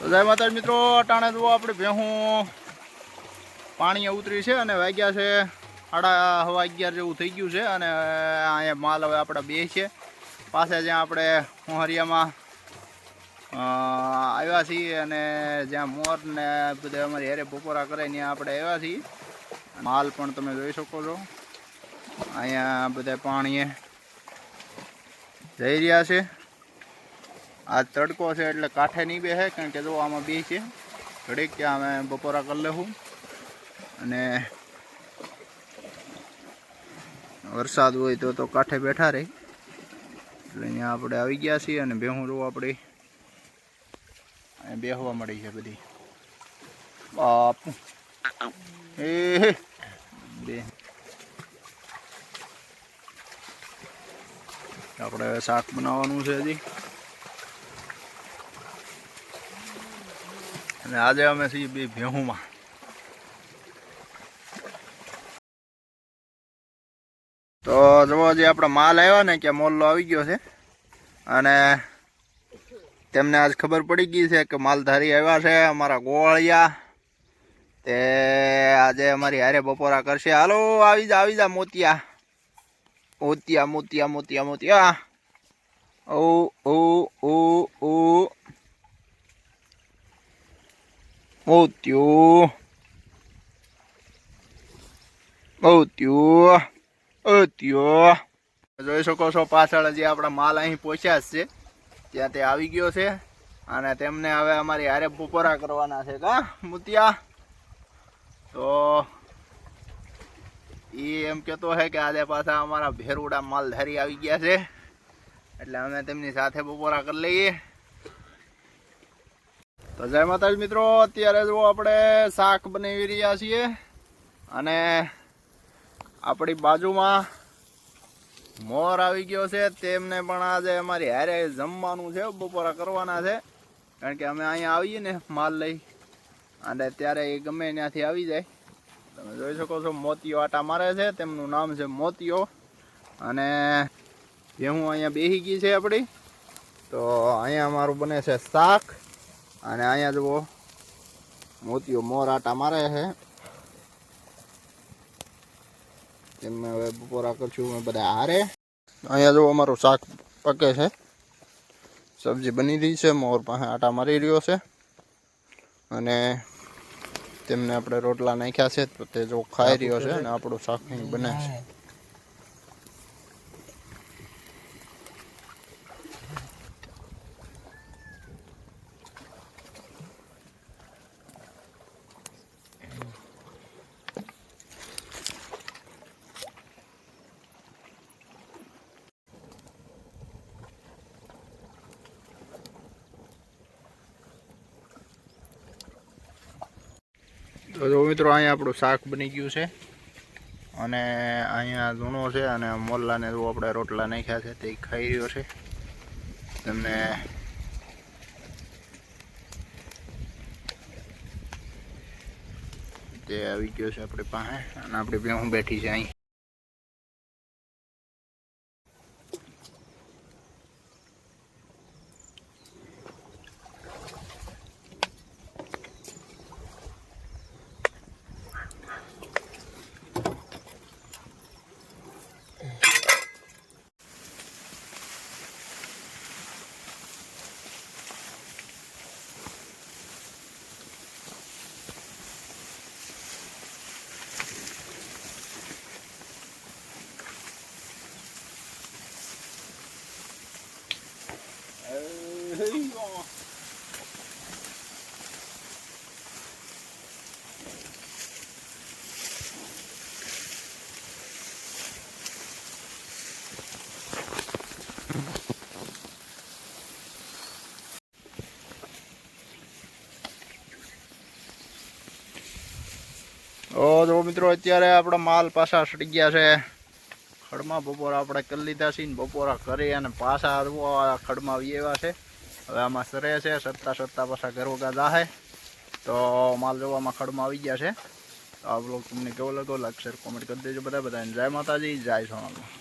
જય માતાજી મિત્રો, અટાણે જુઓ આપણે ભેહું. પાણી ઉતરી છે અને વાગ્યા છે સાડા હવા અગિયાર જેવું થઈ ગયું છે અને અહીંયા માલ હવે આપણે બે છે. પાસે જ્યાં આપણે મોહરિયામાં આવ્યા છીએ અને જ્યાં મોર ને બધા અમારી હેરે બપોરા કરે ત્યાં આપણે આવ્યા છીએ. માલ પણ તમે જોઈ શકો છો. અહીંયા બધા પાણીએ જઈ રહ્યા છે. આજ તડકો છે એટલે કાંઠે નહીં બેસે, કારણ કે જો આમાં બે છે. ઘડીક કે અમે બપોરા કરી લેવું અને વરસાદ હોય તો તો કાંઠે બેઠા રહી. એટલે અહીંયા આપણે આવી ગયા છીએ અને બેહું રહું આપણે બેહવા મળી છે બધી. બાપ. એ. બે. આપણે શાક બનાવવાનું છે હજી. અને આજે અમે છીએ બે ભેહુમાં. તો જુઓ જે આપણો માલ આવ્યો ને કે મોલ્લો આવી ગયો છે. અને તેમને આજ ખબર પડી ગઈ છે કે માલધારી આવ્યા છે અમારા ગોળિયા તે આજે અમારી હારે બપોરા કરશે. હાલો, આવી જા આવી જા, મોતિયા. મોતિયા મોતિયા મોતિયા મોતિયા. ઓ ઓ ઓ. મોત્યું ઓત્યો જોઈ શકો છો પાછળ જે આપણા માલ અહીં પહોંચ્યા છે. ત્યાં તે આવી ગયો છે. અને તેમને હવે અમારી હારે બપોરા કરવાના છે, કા, મુતિયા? તો એ એમ કહેતો છે કે આજે પાછા અમારા ભેરુડા માલધારી આવી ગયા છે. એટલે અમે તેમની સાથે બપોરા કરી લઈએ. તો જય માતાજી મિત્રો, અત્યારે જો આપણે શાક બનાવી રહ્યા છીએ અને આપણી બાજુમાં મોર આવી ગયો છે. તેમને પણ આજે અમારી હારે જમવાનું છે, બપોરા કરવાના છે. કારણ કે અમે અહીંયા આવીએ ને માલ લઈ. અને ત્યારે એ ગમે ત્યાંથી આવી જાય. તમે જોઈ શકો છો, મોતીઓ આટા મારે છે, તેમનું નામ છે મોતીઓ. અને ભેહું અહીંયા બેસી ગઈ છે આપણી. તો અહીંયા અમારું બને છે શાક. અને અહીંયા જુઓ મોતીઓ મોર આટા મારે છે. તેમને હવે બપોરા કરશું અમે બધા હારે. અહીંયા જુઓ અમારું શાક પકે છે. સબ્જી બની રહી છે મોર પાસે આટા મારી રહ્યો છે. અને તેમને આપણે રોટલા નાખ્યા છે તો તે જો ખાઈ રહ્યો છે અને આપણું શાક બને છે. જો મિત્રો, અહીંયા આપણું શાક બની ગયું છે. અને અહીંયા ધૂણો છે અને મોલ્લાને જો આપણે રોટલા નાખ્યા છે, તે ખાઈ રહ્યો છે. તમને તે આવી ગયો છે આપણી પાસે અને આપણી બેહું બેઠી છે અહીં. મિત્રો અત્યારે આપણા માલ પાછા સડી ગયા છે. ખડમાં બપોરા આપણે કરી લીધા છીએ બપોરા કરી અને પાછા હરવો ખડમાં એવા છે. હવે આમાં સરે છે, સરતા સરતા પાછા ઘર વગા જાહે. તો માલ જોવામાં ખડમાં આવી ગયા છે. તો આ બ્લોગ તમને કેવો લાગો લાગશે કોમેન્ટ કરી દેજો બધા બધા જય માતાજી, જય સોનામાં